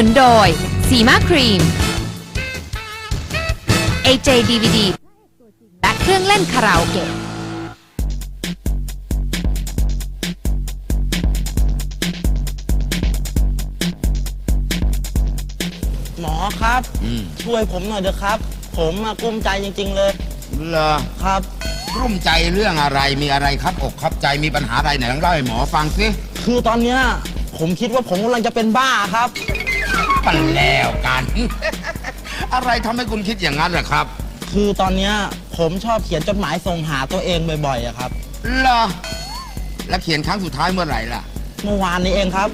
นับสนุนโดยสีมาครีม AJ DVD และเครื่องเล่นคาราโอเกะหมอครับ อืมช่วยผมหน่อยเถอะครับ ผมอะกลุ้มใจจริง ๆ เลยเหรอครับกลุ้มใจเรื่องอะไรมีอะไรครับอกครับใจมีปัญหาอะไรไหนลองเล่าให้หมอฟังสิคือตอนเนี้ยผมคิดว่าผมกำลังจะเป็นบ้าครับ ปันแล้วกัน อะไรทำให้คุณคิดอย่างนั้นล่ะครับคือตอนเนี้ยผมชอบเขียนจดหมายส่งหาตัวเองบ่อยๆอะครับเหรอแล้วเขียนครั้งสุดท้ายเมื่อไหร่ล่ะ เมื่อวานนี้เองครับ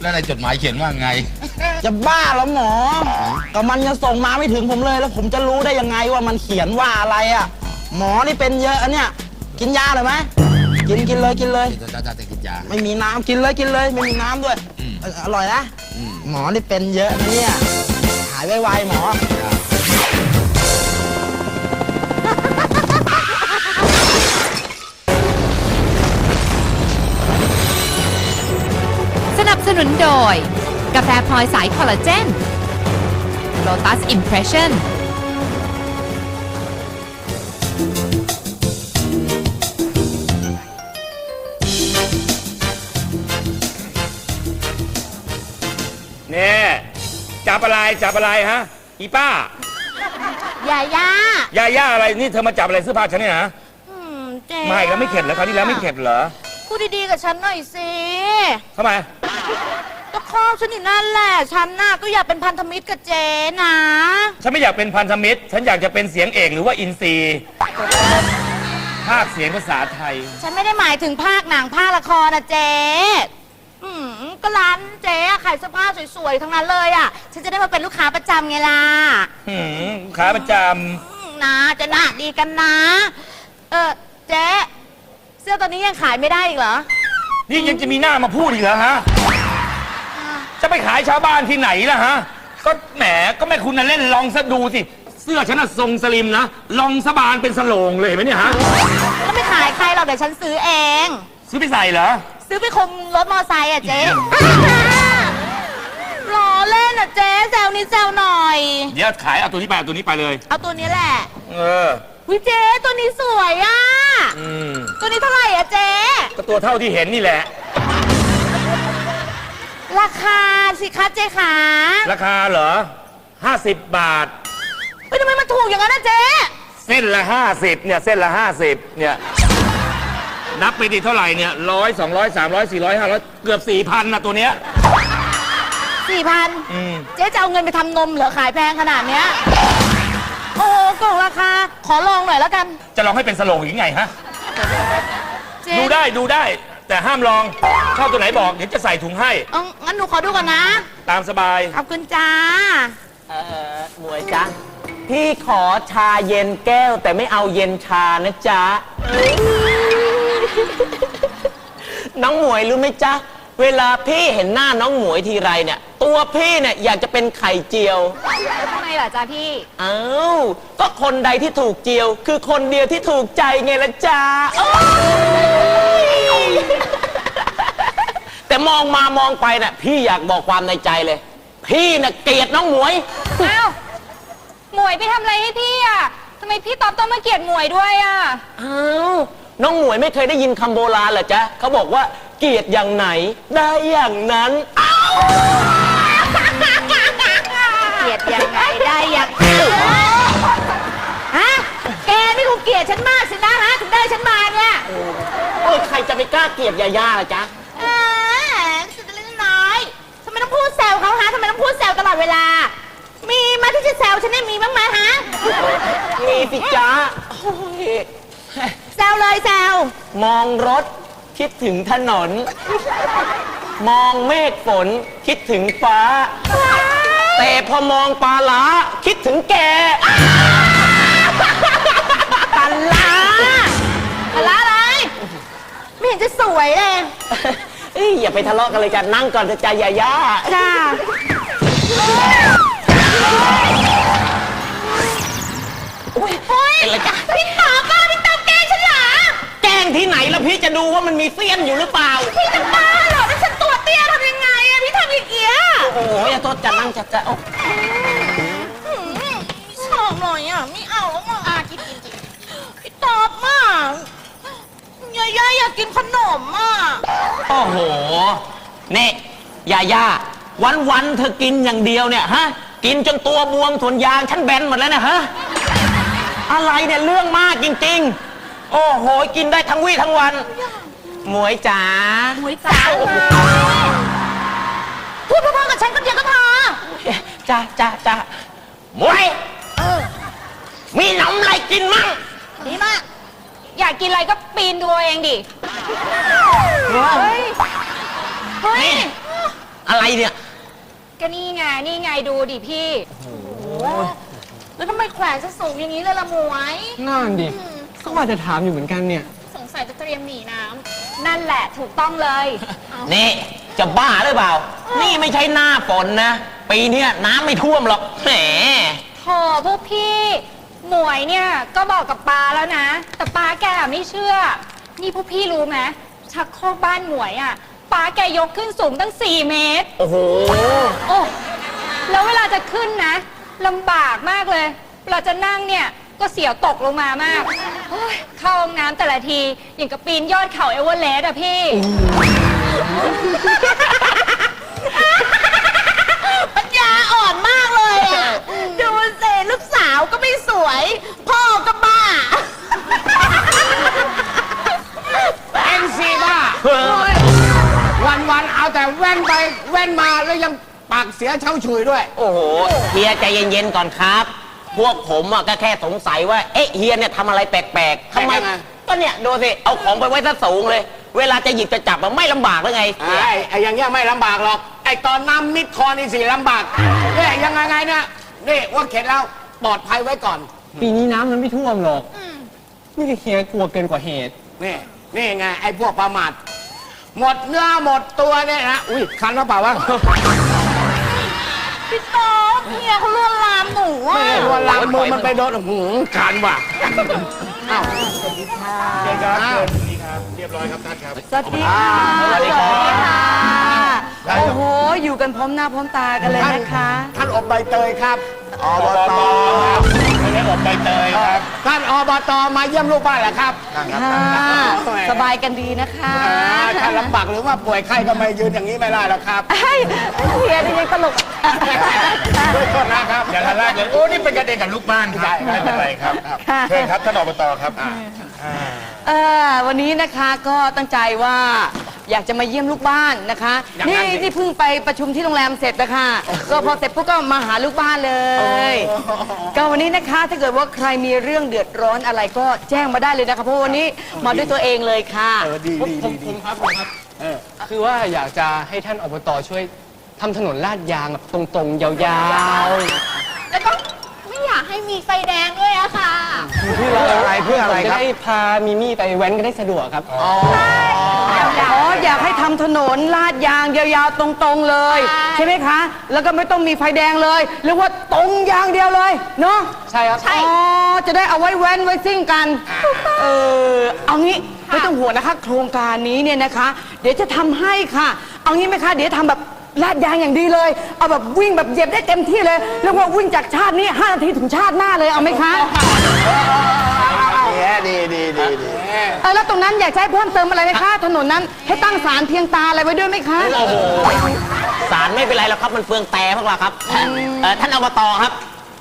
แล้วในจดหมายเขียนว่าไง จะบ้าแล้วหมอก็มันยังส่งมาไม่ถึงผมเลย แล้วผมจะรู้ได้ยังไงว่ามันเขียนว่าอะไรอะหมอนี่เป็นเยอะอะเนี่ยกินยาเลยไหมกินกินเลยกินเลยจ้าจ้าจ้าแต่กินยา ไม่มีน้ำกินเลยกินเลย ไม่มีน้ำด้วย อืมเอออร่อยนะอืม หมอนี่เป็นเยอะนะเนี่ย หายไวๆหมอ สนับสนุนโดย กาแฟพลอยสายคอลลาเจน Lotus Impression จับอะไรจับอะไรฮะ อีป้า อย่าย่ายาย่าอะไรนี่เธอมาจับอะไรเสื้อผ้าฉันเนี่ยนะอืมเจ๊ไม่แล้วไม่เข็ดเหรอคราวที่แล้วไม่เข็ดเหรอพูดดีๆกับฉันหน่อยสิทำไมก็ครอบฉันอยู่นั่นแหละ ฉันน่ะก็อยากเป็นพันธมิตรกับเจ๊นะฉันไม่อยากเป็นพันธมิตร ฉันอยากจะเป็นเสียงเอกหรือว่าอินซีย์ภาคเสียงภาษาไทย ฉันไม่ได้หมายถึงภาคหนังภาคละครนะเจ๊อืม ก็ร้านเจ๊อะขายเสื้อผ้าสวยๆ ทั้งนั้นเลยอะฉันจะได้มาเป็นลูกค้าประจำไงล่ะหืมลูกค้าประจอืมนะจะน่าดีกันนะ เออเจ๊เสื้อตัวนี้ยังขายไม่ได้อีกเหรอำนี่ยังจะมีหน้ามาพูดอีกเหรอฮะ จะไปขายชาวบ้านที่ไหนล่ะฮะ ก็แหมก็แม่คุณน่ะเล่นลองซะดูสิ เสื้อฉันน่ะทรงสลิมนะ ลองสบานเป็นสโลงเลยเห็นไหมเนี่ยฮะ แล้วไม่ขายใครหรอกเดี๋ยวฉันซื้อเอง ซื้อไปใส่เหรอ ซื้อไปคุมรถมอไซค์อะเจ๊ ล้อเล่นอะเจ๊แซวนิดแซวหน่อย เดี๋ยวขายเอาตัวนี้ไปเอาตัวนี้ไปเลย เอาตัวนี้แหละเออ วิเจ๊ตัวนี้สวยอะ อืมตัวนี้เท่าไหร่อะเจ๊ ก็ตัวเท่าที่เห็นนี่แหละ ราคาสิคะเจ๊ขาราคาเหรอ 50 บาท เฮ้ยทำไมมันถูกอย่างนั้นนะเจ๊ เส้นละ 50เนี่ยเส้นละ 50เนี่ย นับไปดีเท่าไหร่เนี่ยร้อยสองร้อยสามร้อยสี่ร้อยห้าร้อยเกือบสี่พันนะตัวเนี้ย สี่พันอืม เจ๊จะเอาเงินไปทำนมเหรอขายแพงขนาดเนี้ย โอ้โหกล่องราคา ขอลองหน่อยแล้วกัน จะลองให้เป็นสโลงยังไงฮะ เจ๊ดูได้ดูได้ แต่ห้ามลองชอบตัวไหนบอกเดี๋ยวจะใส่ถุงให้ เอางั้นหนูขอดูก่อนนะตามสบาย ขอบคุณจ้า เออหมวยจ๊ะ พี่ขอชาเย็นแก้วแต่ไม่เอาเย็นชานะจ๊ะ น้องหมวยรู้ไหมจ๊ะ เวลาพี่เห็นหน้าน้องหมวยทีไรเนี่ย ตัวพี่เนี่ยอยากจะเป็นไข่เจียว แล้วทำไมล่ะจ้าพี่เอ้าก็คนใดที่ถูกเจียว คือคนเดียวที่ถูกใจไงละจ๊ะโอ๊ยแต่มองมามองไปน่ะ พี่อยากบอกความในใจเลย พี่น่ะเกลียดน้องหมวย อ้าว หมวยไปทำอะไรให้พี่อะทำไมพี่ตอบต้องมาเกลียดหมวยด้วยอะ อ้าว น้องหมวยไม่เคยได้ยินคำโบราณเหรอจ๊ะเขาบอกว่าเกลียดอย่างไหน ได้อย่างนั้นอ้าวเกลียดยังไงได้ยังฮะแกนี่คงเกลียดฉันมากสินะฮะถึงได้ฉันมาเนี่ยโอ้ยใครจะไปกล้าเกลียดยาย่าล่ะจ๊ะอ่าสุดเล็กน้อยทำไมต้องพูดแซวเขาฮะทำไมต้องพูดแซวตลอดเวลา มีมาที่จะแซวฉันเนี่ยมีบ้างไหมฮะ มีสิจ๊ะโอ้ย แซวเลยแซวมองรถคิดถึงถนน มองเมฆฝนคิดถึงฟ้า แต่พอมองปลาหลาคิดถึงแกปันลาปันลาอะไร ไม่เห็นจะสวยเลยเอ้ยอย่าไปทะเลาะกันเลยกันนั่งก่อนเถอะจ้ะยาย่าจ้าอุ้ยเฮ้ยเป็นไรจ๊ะพี่ตอบบ้าพี่ งที่ไหนแล้วพี่จะดูว่ามันมีเสี้ยนอยู่หรือเปล่า พี่จะบ้าเหรอถ้าฉันตัวเตี้ยทำยังไงอะพี่ทำอย่างเงี้ยจะจะโอ้ชอบหน่อยอะไม่เอาแล้วอะกินกินกินพี่ตอบมากยายาอยากกินขนมอะโอ้โหนี่ยาย่าวันวันๆเธอกินอย่างเดียวเนี่ยฮะ กินจนตัวบวมส่วนยางฉันแบนหมดแล้วนะฮะ อะไรเนี่ยเรื่องมากจริงๆ โอ้โห กินได้ทั้งวี่ทั้งวัน หมวยจ๋า หมวยจ๋าพูดพ่อๆกับฉันก็เดียวก็พอจ้าจ้าจ้าหมวยมีหนมอะไรกินมั่งดีมากอยากกินอะไรก็ปีนดูเอาเองดิ เฮ้ย เฮ้ย อะไรเนี่ย ก็นี่ไง นี่ไงดูดิพี่โอ้โหแล้วทำไมแขวนจะสูงอย่างนี้เลยล่ะหมวย นั่นดิ ก็ว่าจะถามอยู่เหมือนกันเนี่ย สงสัยจะเตรียมหนีน้ำนั่นแหละถูกต้องเลยนี่จะบ้าหรือเปล่า นี่ไม่ใช่หน้าฝนนะ ปีเนี้ยน้ำไม่ท่วมหรอกแหมโถพวกพี่ หมวยเนี่ยก็บอกกับปาแล้วนะ แต่ปาแกไม่เชื่อ นี่พวกพี่รู้ไหมชักโครกบ้านหมวยอะปาแกยกขึ้นสูงตั้ง 4 เมตร โอ้โห โอ้ แล้วเวลาจะขึ้นนะลำบากมากเลยเวลาจะนั่งเนี่ย ก็เสียวตกลงมามากโอ้ยเข้าห้องน้ำแต่ละที อย่างกับปีนยอดเขาเอเวอเรสต์อะพี่ ปัญญาอ่อนมากเลยอะดูเซลูกสาวก็ไม่สวย พ่อก็บ้า เอ็นซีบ้าวันวันๆเอาแต่แว่นไปแว่นมาแล้วยังปากเสียเช่าฉุยด้วย โอ้โหเฮียใจเย็นๆก่อนครับ พวกผมอะก็แค่สงสัยว่า เอ๊ะเฮียเนี่ยทำอะไรแปลกๆทำไมแปลกยังไง ก็เนี่ยดูสิ เอาของไปไว้ซะสูงเลย เวลาจะหยิบจะจับมันไม่ลำบากหรือไงไอ้ไอ้อย่างเงี้ยไม่ลำบากหรอก ไอ้ตอนน้ำมิดคอนี่สิลำบากเนี่ยยังไงไงเนี่ยนี่ว่าเข็ดแล้วปลอดภัยไว้ก่อนปีนี้น้ำมันไม่ท่วมหรอกนี่ก็เฮียกลัวเกินกว่าเหตุ นี่นี่ไงไอ้พวกประมาทหมดเนื้อหมดตัวเนี่ยนะอุ้ยคันหรือเปล่าวะพี่โต๊ะ เฮียเขาลวนลามหนูอะไม่ได้ลวนลามมือมันไปโดนหืมคันว่ะอ้าวสวัสดีค่ะสวัสดีค่ะ โอ้โห อยู่กันพร้อมหน้าพร้อมตากันเลยนะคะท่าน อบใบเตยครับอบตไม่ได้อบใบเตยครับท่านอบตมาเยี่ยมลูกบ้านเหรอครับค่ะสบายกันดีนะคะอ่าถ้าลำบากหรือว่าป่วยไข้ก็ไม่ยืนอย่างนี้ไม่ได้หรอกครับเฮ้ยเฮียนี่ยังตลกด้วยโทษนะครับอย่าละลาเลยโอ้นี่เป็นกันเองกับลูกบ้านครับไม่เป็นไรครับค่ะเชิญครับท่านอบตครับเออวันนี้นะคะก็ตั้งใจว่า อยากจะมาเยี่ยมลูกบ้านนะคะ อย่างนั้นี่นสินี่เพิ่งไปประชุมที่โรงแรมเสร็จนะคะก็พอเสร็จปุ๊บก็มาหาลูกบ้านเลย ก็วันนี้นะคะถ้าเกิดว่าใครมีเรื่องเดือดร้อนอะไรก็แจ้งมาได้เลยนะคะเพราะวันนี้มาด้วยตัวเองเลยค่ะผมผมผมครับผมครับคือว่าอยากจะให้ท่านอบตช่วยทำถนนลาดยางแบบตรงๆ ยาวแล้วก็ไม่อยากให้มีไฟแดงด้วยอะค่ะๆเพื่ออะไรเพื่ออะไรครับจะได้พามิมี่ไปแว้นกันได้สะดวกครับ อ๋ออยากให้ทำถนนลาดยางยาวๆตรงๆเลย ใช่ ใช่ไหมคะ แล้วก็ไม่ต้องมีไฟแดงเลยเรียกว่าตรงยางเดียวเลยเนาะใช่ครับอ๋อจะได้เอาไว้แว้นไว้ซิ่งกันเออเอางี้ไม่ต้องห่วงนะคะ โครงการนี้เนี่ยนะคะ เดี๋ยวจะทำให้ค่ะ เอางี้ไหมคะ เดี๋ยวทำแบบ ลาดยางอย่างดีเลย เอาแบบวิ่งแบบเหยียบได้เต็มที่เลยเรียกว่าวิ่งจากชาตินี้5นาทีถึงชาติหน้าเลยเอาไหมคะดีดีดีดีเออแล้วตรงนั้นอยากจะให้เพิ่มเติมอะไรไหมคะถนนนั้นให้ตั้งสารเพียงตาอะไรไว้ด้วยไหมคะโอ้โหสารไม่เป็นไรแล้วครับมันเปลืองแต่พวกเราครับเอ่อท่านอบตครับ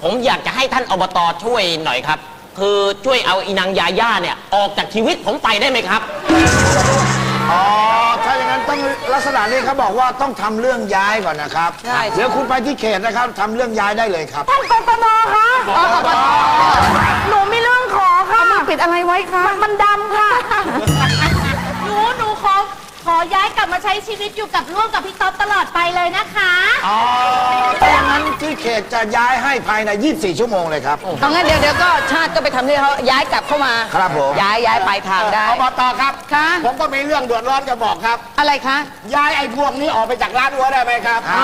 ผมอยากจะให้ท่านอบตช่วยหน่อยครับ คือช่วยเอาอีนางยาย่าเนี่ยออกจากชีวิตผมไปได้ไหมครับ อ๋อ ถ้าอย่างนั้นต้องลักษณะนี้เขาบอกว่าต้องทำเรื่องย้ายก่อนนะครับใช่ เดี๋ยวคุณไปที่เขตนะครับทำเรื่องย้ายได้เลยครับ ท่านกปนคะหนูมีเรื่องขอค่ะ มันปิดอะไรไว้คะ มันดำค่ะหนูหนูขอ ขอย้ายกลับมาใช้ชีวิตอยู่กับร่วมกับพี่ต๊อบตลอดไปเลยนะคะ อ๋อถ้าอย่างนั้นที่เขตจะย้ายให้ภายใน 24 ชั่วโมงเลยครับ เอางั้นเดี๋ยวเดี๋ยวก็ชาติก็ไปทำที่เขาย้ายกลับเข้ามาครับผม ย้ายย้ายไปลายทางได้ อบตครับ ค่ะ ผมก็มีเรื่องเดือดร้อนจะบอกครับ อะไรคะ ย้ายไอ้พวกนี้ออกไปจากร้านวัวได้ไหมครับป๋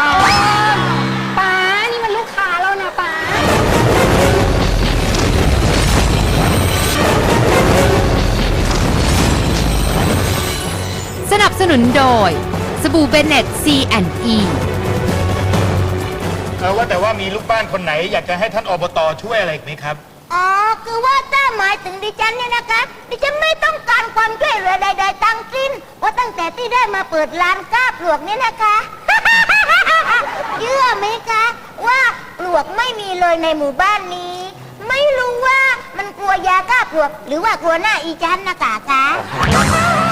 นับสนุนโดย สบู่เบเน็ต C&E เออว่าแต่ว่ามีลูกบ้านคนไหน อยากจะให้ท่านอบตช่วยอะไรอีกไหมครับ อ๋อ คือว่าถ้าหมายถึงดิฉันเนี่ยนะคะ ดิฉันไม่ต้องการความช่วยเหลือใดๆตั้งสิ้นเพราะตั้งแต่ที่ได้มาเปิดร้านกล้าปลวกเนี่ยนะคะ เชื่อไหมคะ ว่าปลวกไม่มีเลยในหมู่บ้านนี้ ไม่รู้ว่ามันกลัวยากล้าปลวก หรือว่ากลัวหน้าอีจันนะคะคะ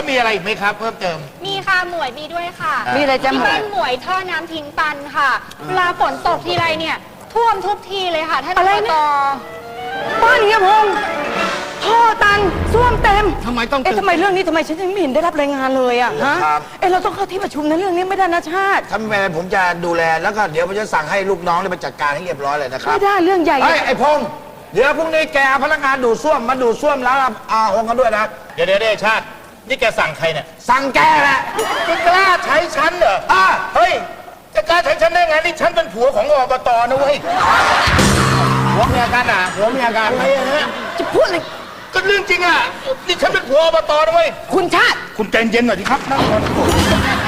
แล้วมีอะไรอีกไหมครับ เพิ่มเติม มีค่ะหมวยมีด้วยค่ะมีอะไรจะหมวยที่บ้านหมวยท่อน้ำทิ้งตันค่ะ เวลาฝนตกทีไรเนี่ย ท่วมทุกทีเลยค่ะท่านอะไรอบนะ ตบ้านเฮียพงษ์ท่อตันส้วมเต็มทำไมต้องเอ๊ะทำไมเรื่องนี้ทำไมฉันยังไม่เห็นได้รับรายงานเลยอะฮะครับ เอ๊ะเราต้องเข้าที่ประชุมนะเรื่องนี้ไม่ได้นะชาติ ถ้าไม่เป็นไรผมจะดูแลแล้วก็เดี๋ยวผมจะสั่งให้ลูกน้องเนี่ยไปจัดการให้เรียบร้อยเลยนะครับ ไม่ได้เรื่องใหญ่เฮ้ยไอ้พงษ์เดี๋ยวพรุ่งนี้แกเอาพนักงานดูดซ่วมมาดูดซ่วมแล้วอาหงกันด้วยนะ เดี๋ยวเดี๋ยวเดี๋ยวชาติ นี่แกสั่งใครเนี่ยสั่งแกแหละจะกล้าใช้ฉันเหรออ่าเฮ้ยจะกล้าใช้ฉันได้ไงนี่ฉันเป็นผัวของอบตนะเว้ยหัวเมียกันอะหัวเมียกันอะไรอะฮะจะพูดอะไร ก็เรื่องจริงอะนี่ฉันเป็นผัวอบตนะเว้ยคุณชาติ คุณใจเย็นหน่อยดิครับนั่งก่อน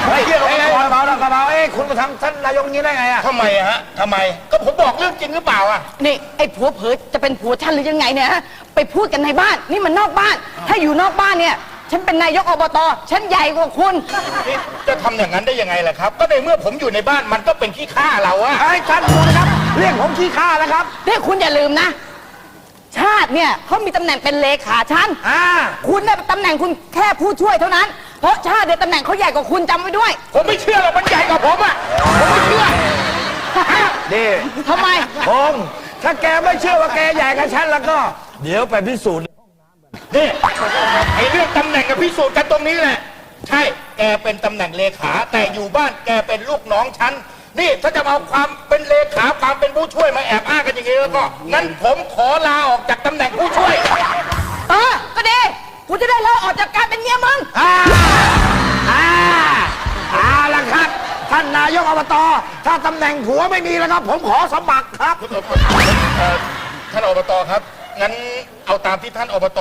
เฮ้ยเฮ้ยเฮ้ยกระเป๋าแล้วกระเป๋าเอ้ยคุณมาทำท่านนายกอย่างนี้ได้ไงอะทำไมอะฮะทำไมก็ผมบอกเรื่องจริงหรือเปล่าอะนี่ไอ้ผัวเผยจะเป็นผัวฉันหรือยังไงเนี่ยฮะไปพูดกันในบ้านนี่มันนอกบ้าน ถ้าอยู่นอกบ้านเนี่ย ฉันเป็นนายกอบต ฉันใหญ่กว่าคุณ นี่จะทำอย่างนั้นได้ยังไงล่ะครับ ก็ในเมื่อผมอยู่ในบ้านมันก็เป็นขี้ข้าเราอะไอ้ยท่านดูนะครับ เรียกผมขี้ข้านะครับ นี่คุณอย่าลืมนะ ชาติเนี่ยเขามีตำแหน่งเป็นเลขาฉัน อ่า คุณเนี่ยตำแหน่งคุณแค่ผู้ช่วยเท่านั้น เพราะชาติเนี่ยตำแหน่งเขาใหญ่กว่าคุณจำไว้ด้วยผมไม่เชื่อหรอกมันใหญ่กว่าผมอะผมไม่เชื่อนี่ทำไม พงษ์ถ้าแกไม่เชื่อว่าแกใหญ่กับฉันแล้วก็ เดี๋ยวไปพิสูจน์ นี่ไอ้เรื่องตำแหน่งกับพิสูจน์กันตรงนี้แหละ ใช่ แกเป็นตำแหน่งเลขา แต่อยู่บ้านแกเป็นลูกน้องฉัน นี่ถ้าจะมาเอาความเป็นเลขาความเป็นผู้ช่วยมาแอบอ้างกันอย่างนี้แล้วก็ งั้นผมขอลาออกจากตำแหน่งผู้ช่วย เออ ก็ดี กูจะได้ลาออกจากการเป็นเมียมึง อ่าอ่าเอาละครับ ท่านนายกอบต ถ้าตำแหน่งผัวไม่มีแล้วครับ ผมขอสมัครครับ เอ่อท่านอบตครับ งั้นเอาตามที่ท่านอบต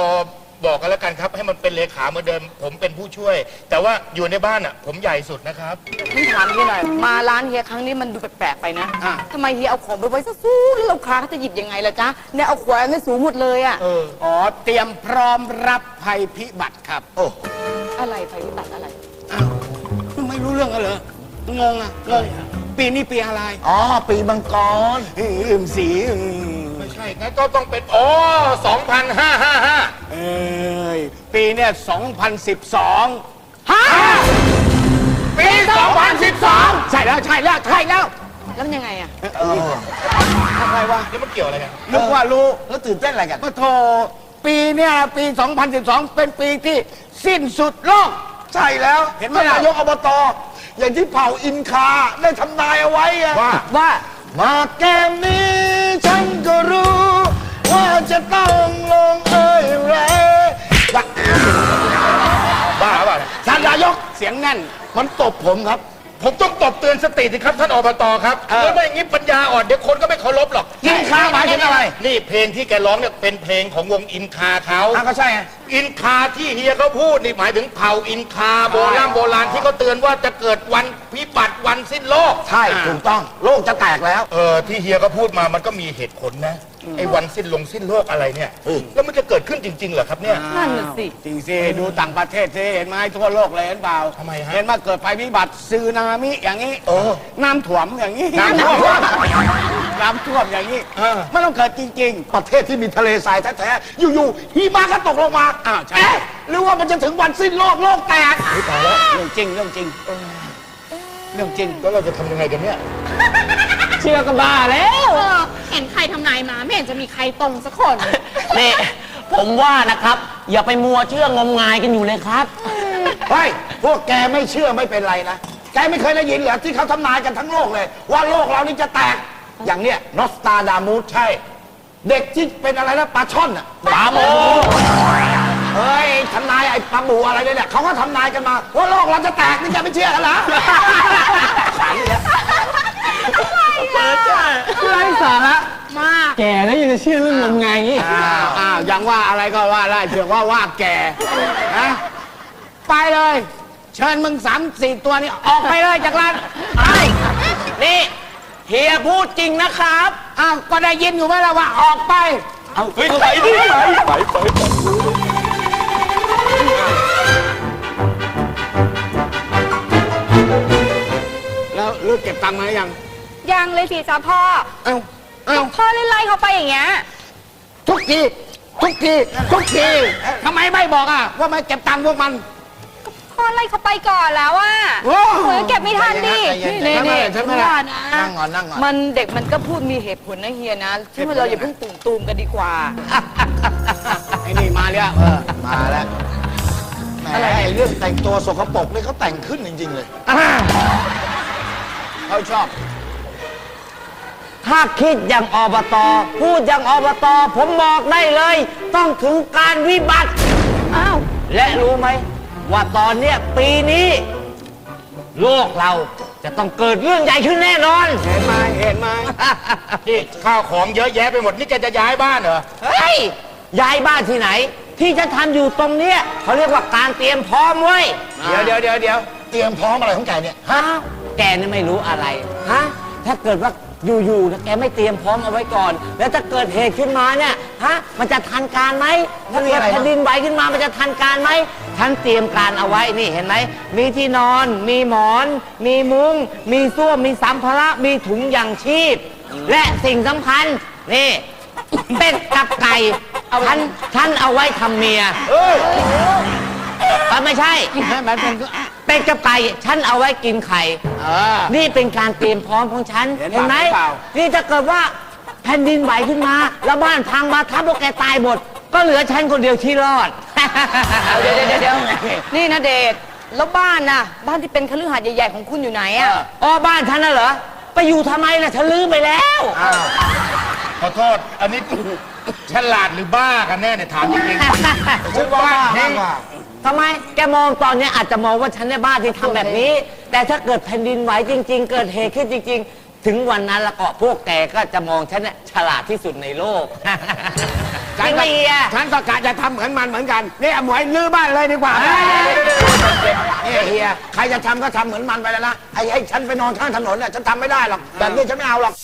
บอกกันแล้วกันครับ ให้มันเป็นเลขาเหมือนเดิม ผมเป็นผู้ช่วย แต่ว่าอยู่ในบ้านอะ ผมใหญ่สุดนะครับ พี่ถามเฮียหน่อย มาร้านเฮียครั้งนี้มันดูแปลกๆไปนะทำไมเฮียเอาของไปไว้ซะสูงแล้วลูกค้าเขาจะหยิบยังไงล่ะจ๊ะเนี่ยเอาขวานไว้สูงหมดเลยอะอ๋อเตรียมพร้อมรับภัยพิบัติครับโอ้อะไรไฟพิบัติอะไรไม่รู้เรื่องกันเหรองงอะงงปีนี้ปีอะไรอ๋อปีมังกร อืมสีอืมไม่ใช่งั้นก็ต้องเป็นอ๋อ2,555เอ้ยปีเนี่ย2012 ฮะปี2012ใช่แล้วใช่แล้วใช่แล้วแล้วมันยังไงอะอะไรวะนี่มันเกี่ยวอะไรกันนึกว่ารู้แล้วตื่นเต้นอะไรกัน ปะโทปีเนี่ยปี 2012 เป็นปีที่สิ้นสุดโลก ใช่แล้วเห็นไหมท่านล่ะนายกอบต อย่างที่เผ่าอินคาได้ทำนายเอาไว้อะว่า ว่า มาแก้มนี้ ฉันก็รู้ ว่าจะต้องลงเอ่ยแรบ้าเปล่าท่านนายกเสียงแน่น มันตบผมครับ ผมต้องตบเตือนสติสิครับ ท่านอบตครับเออ แล้วไม่อย่างนี้ปัญญาอ่อนเดี๋ยวคนก็ไม่เคารพหรอกอินคาหมายถึงอะไรนี่เพลงที่แกร้องเนี่ยเป็นเพลงของวงอินคาเขา อะก็ใช่ไง อินคาที่เฮียเขาพูดนี่หมายถึงเผ่าอินคาโบราณโบราณที่เขาเตือนว่าจะเกิดวันพิบัติวันสิ้นโลกใช่ถูกต้อง โลกจะแตกแล้ว เออที่เฮียเขาพูดมามันก็มีเหตุผลนะไอ้วันสิ้นลงสิ้นโลกอะไรเนี่ยอืมแล้วมันจะเกิดขึ้นจริงๆเหรอครับเนี่ย นั่นน่ะสิ จริงสิดูต่างประเทศสิเห็นไหมทั่วโลกเลยเห็นเปล่าทำไมฮะ เห็นว่าเกิดภัยพิบัติซึนามิอย่างนี้เออ น้ำถ่วมอย่างนี้น้ำท่วมน้ำท่วมอย่างนี้เออไม่ต้องเกิดจริง ประเทศที่มีทะเลทรายแท้ๆ อยู่ๆหิมะก็ตกลงมาอ้าวใช่ เอ๊ะหรือว่ามันจะถึงวันสิ้นโลกโลกแตกๆเรื่องจริงเรื่องจริงเรื่องจริง แล้วเราจะทำยังไงกันเนี่ย เชื่อก็บ้าแล้วเห็นใครทำนายมา ไม่เห็นจะมีใครตรงสักคน นี่ ผมว่านะครับ อย่าไปมัวเชื่องมงายกันอยู่เลยครับ เฮ้ย พวกแกไม่เชื่อไม่เป็นไรนะ แกไม่เคยได้ยินเหรอที่เขาทำนายกันทั้งโลกเลย ว่าโลกเรานี่จะแตก อย่างเนี้ยนอสตาดามูสใช่ เด็กที่เป็นอะไรนะปลาช่อนอะปลาโม เฮ้ยทำนายไอ้ปลาบูอะไรเนี่ยเขาก็ทำนายกันมาว่าโลกเราจะแตกนี่แกไม่เชื่อกันเหรอขายแล้วไร้สาระมากแก่แล้วยังจะเชื่อเรื่องงมงายงี้อ้าวอ้าวยังว่าอะไรก็ว่าได้เถือว่าว่าแก่นะไปเลย เชิญมึงสามสี่ตัวนี้ออกไปเลยจากร้านไปนี่เฮียพูดจริงนะครับอ้าวก็ได้ยินอยู่ไหมล่ะว่าออกไป เอาเฮ้ยไปดิไปไปไป แล้วเลือกเก็บตังค์มาหรือยัง ยังเลยสิจ้าพ่อ เอ้าเอ้าพ่อเล่นไล่เขาไปอย่างเงี้ย ทุกที ทุกที ทุกทีทำไมไม่บอกอะ ว่าไม่เก็บตังค์พวกมันพ่อไล่เขาไปก่อนแล้วอะโอ้หวยเก็บไม่ทันดินี่นี่นี่ใช่ไหมว่าล่ะนะนั่งก่อนนั่งก่อนมันเด็กมันก็พูดมีเหตุผลนะเฮียนะที่ว่าเราอย่าเพิ่งตื่นตูมกันดีกว่าไอ้นี่มาแล้วเออมาแล้วแหมไอ้เรื่องแต่งตัวสกปรกนี่เขาแต่งขึ้นจริง ๆ เลย เขาชอบ ถ้าคิดอย่างอบต พูดอย่างอบต ผมบอกได้เลย ต้องถึงการวิบัติ อ้าว และรู้ไหม ว่าตอนเนี้ยปีนี้ โลกเราจะต้องเกิดเรื่องใหญ่ขึ้นแน่นอน เห็นไหมเห็นไหมนี่ข้าวของเยอะแยะไปหมดนี่แกจะย้ายบ้านเหรอ เฮ้ย ย้ายบ้านที่ไหน ที่จะทำอยู่ตรงเนี้ยเขาเรียกว่าการเตรียมพร้อมเว้ย เดี๋ยวเดี๋ยวเดี๋ยวเดี๋ยวเตรียมพร้อมอะไรของแกเนี่ย ฮะฮะ แกนี่ไม่รู้อะไร ฮะ ถ้าเกิดว่าอยู่ๆนะแกไม่เตรียมพร้อมเอาไว้ก่อน แล้วถ้าเกิดเหตุขึ้นมาเนี่ย ฮะ มันจะทันการไหมถ้าเกิดแผ่นดินไหวขึ้นมา มันจะทันการไหมท่านเตรียมการเอาไว้นี่เห็นไหม มีที่นอน มีหมอน มีมุง้ง มีส้วม มีสัมภาระ มีถุงยางชีพ และสิ่งสำคัญนี่ เป็ดกับไก่ท่านท่านเอาไว้ทำเมียเอ้ยอะไม่ใช่ มันเป็น เป็ดกับไก่ฉันเอาไว้กินไข่ เออ นี่เป็นการเตรียมพร้อมของฉันเห็นเห็นไหมเปล่า นี่ถ้าเกิดว่าแผ่นดินไหวขึ้นมา แล้วบ้านพังมาทับพวกแกตายหมด ก็เหลือฉันคนเดียวที่รอด เดี๋ยวเดี๋ยวเดี๋ยวนี่นะเดชแล้วบ้านน่ะ บ้านที่เป็นคฤหาสน์ใหญ่ๆของคุณอยู่ไหนอะอ๋อบ้านฉันน่ะเหรอ ไปอยู่ทำไมล่ะฉันลืมไปแล้วอ้าวขอโทษ อันนี้ฉลาดหรือบ้ากันแน่เนี่ยถามจริงๆ ฉันว่าบ้ามากกว่า ทำไมแกมองตอนเนี้ยอาจจะมองว่าฉันในยบ้าที่ทำแบบนี้ แต่ถ้าเกิดแผ่นดินไหวจริง ๆ เกิดเหตุขึ้นจริง ๆ ถึงวันนั้นแล้วก็พวกแกก็จะมองฉันเนี่ยฉลาดที่สุดในโลกจริงไหมเฮียฉันก็กะจะทำเหมือนมันเหมือนกันนี่หมวยลื้อบ้านเลยดีกว่านี่เฮียใครจะทำก็ทำเหมือนมันไปแล้วนะไอ้ไอ้ฉันไปนอนข้างถนนเนี่ยฉันทำไม่ได้หรอกแบบนี้ฉันไม่เอาหรอก